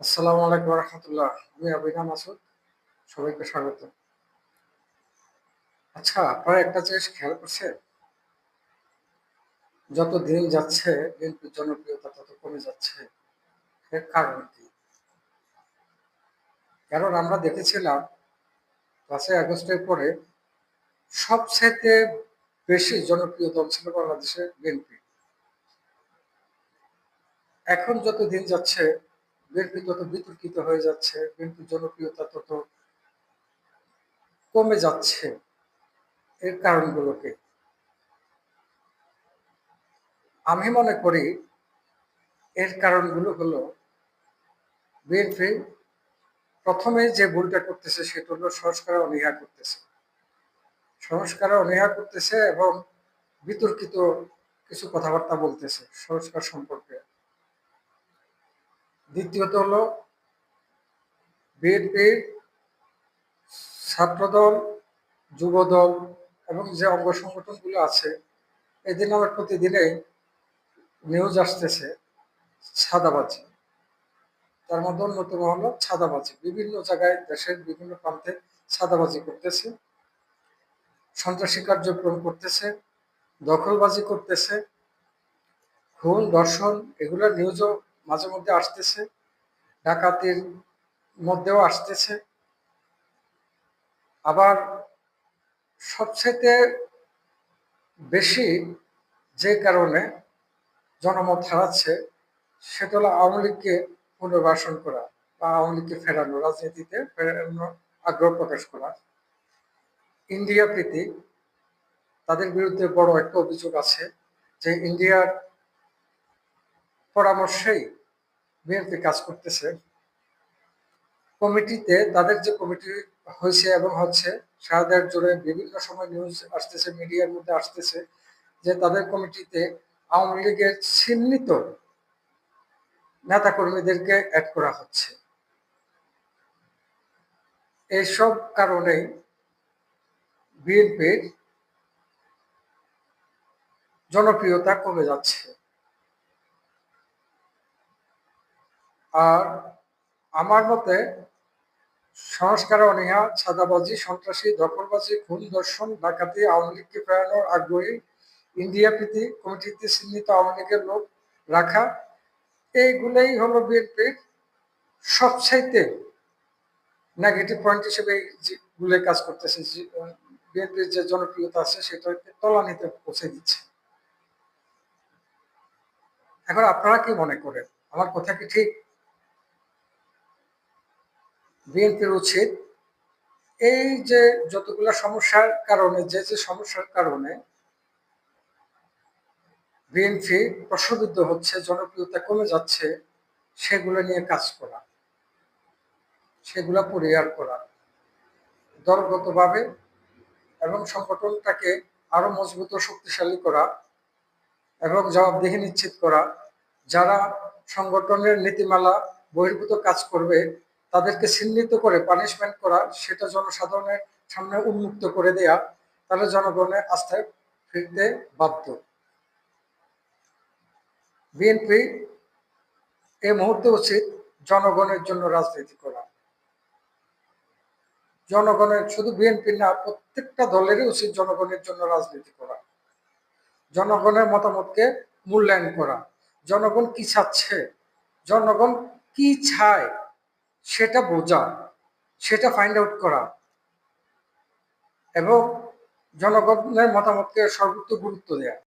আসসালামু আলাইকুম রহমতুল্লাহ। আমি আবিনা মাসুদ, সবাইকে স্বাগত। আচ্ছা আপনারা একটা জিনিস খেয়াল যত দিন যাচ্ছে, বিএনপির জনপ্রিয়তা তত কমে যাচ্ছে। এর কারণ কি? কারণ আমরা দেখেছিলাম, পাঁচই আগস্টের পরে সবচেয়ে বেশি জনপ্রিয় দল ছিল বাংলাদেশের বিএনপি। এখন যত দিন যাচ্ছে বিএনপি তত বিতর্কিত হয়ে যাচ্ছে বিএনপির জনপ্রিয়তা তত কমে যাচ্ছে এর কারণগুলোকে। আমি মনে করি এর কারণগুলো হলো বিএনপি প্রথমে যে ভুলটা করতেছে সেটা হলো সংস্কার অনীহা করতেছে। সংস্কার অনীহা করতেছে এবং বিতর্কিত কিছু কথাবার্তা বলতেছে সংস্কার সম্পর্কে। দ্বিতীয়ত হলো বিএনপির ছাত্রদল, যুবদল এবং যে অঙ্গ সংগঠনগুলো আছে এদিন আমার প্রতিদিনেই নিউজ আসতেছে, ছাদাবাজি। তার মধ্যে অন্যতম হলো ছাদাবাজি। বিভিন্ন জায়গায় দেশের বিভিন্ন প্রান্তে ছাদাবাজি করতেছে, সন্ত্রাসী কার্যক্রম করতেছে, দখলবাজি করতেছে, খুন দর্শন এগুলোর নিউজও মাঝে মধ্যে আসতেছে, ডাকাতির মধ্যেও আসতেছে। আবার সবচেয়ে বেশি যে কারণে জনমত হারাচ্ছে, সেটা হলো আওয়ামী লীগকে পুনর্বাসন করা বা আওয়ামী লীগকে ফেরানো, রাজনীতিতে ফেরানো, আগ্রহ প্রকাশ করা। ইন্ডিয়া প্রীতি, তাদের বিরুদ্ধে বড় একটা অভিযোগ আছে যে, ইন্ডিয়ার পরামর্শেই বিএনপি কাজ করতেছে। কমিটিতে তাদের যে কমিটি হয়েছে এবং হচ্ছে সারাদের জুড়ে বিভিন্ন সময় নিউজ আসতেছে মিডিয়ার মধ্যে আসতেছে যে তাদের কমিটিতে আওয়ামী লীগের চিহ্নিত নেতা কর্মীদেরকে অ্যাড করা হচ্ছে। এইসব কারণেই বিএনপির জনপ্রিয়তা কমে যাচ্ছে। আর আমার মতে সংস্কার অনীহা ছাদাবাজি সন্ত্রাসী দখলবাজি খুন দর্শন ডাকাতি, আওয়ামী লীগকে ফেরানোর আগ্রহী, ইন্ডিয়া প্রীতি কমিটিতে চিহ্নিত আওয়ামী লীগের লোক রাখা, এইগুলোই হলো বিএনপির সবচাইতে নেগেটিভ পয়েন্ট হিসেবে যেগুলো কাজ করতেছে বিএনপির যে জনপ্রিয়তা আছে সেটাকে তলানিতে পৌঁছে দিচ্ছে। এখন আপনারা কি মনে করেন? আমার কথা কি ঠিক? বিএনপির উচিত এই যে যতগুলো সমস্যার কারণে, যে যে সমস্যার কারণে বিএনপি প্রশ্নবিদ্ধ হচ্ছে, জনপ্রিয়তা কমে যাচ্ছে, সেগুলো নিয়ে কাজ করা, সেগুলো পরিহার করা, দলগতভাবে এবং সংগঠনটাকে আরও মজবুত ও শক্তিশালী করা এবং জবাবদিহি নিশ্চিত করা, যারা সংগঠনের নীতিমালা বহির্ভূত কাজ করবে তাদেরকে চিহ্নিত করে পানিশমেন্ট করা, সেটা জনসাধারণের সামনে উন্মুক্ত করে দেয়া, তাহলে জনগণের আস্থায় ফিরতে বাধ্য। বিএনপি এই মুহূর্তে উচিত জনগণের জন্য রাজনীতি করা। জনগণের, শুধু বিএনপি না, প্রত্যেকটা দলেরই উচিত জনগণের জন্য রাজনীতি করা। জনগণের মতামতকে মূল্যায়ন করা। জনগণ কি চাচ্ছে? জনগণ কি চায়? সেটা বোঝা সেটা ফাইন্ড আউট করা এবং জনগণের মতামতকে সর্বোচ্চ গুরুত্ব দেয়া।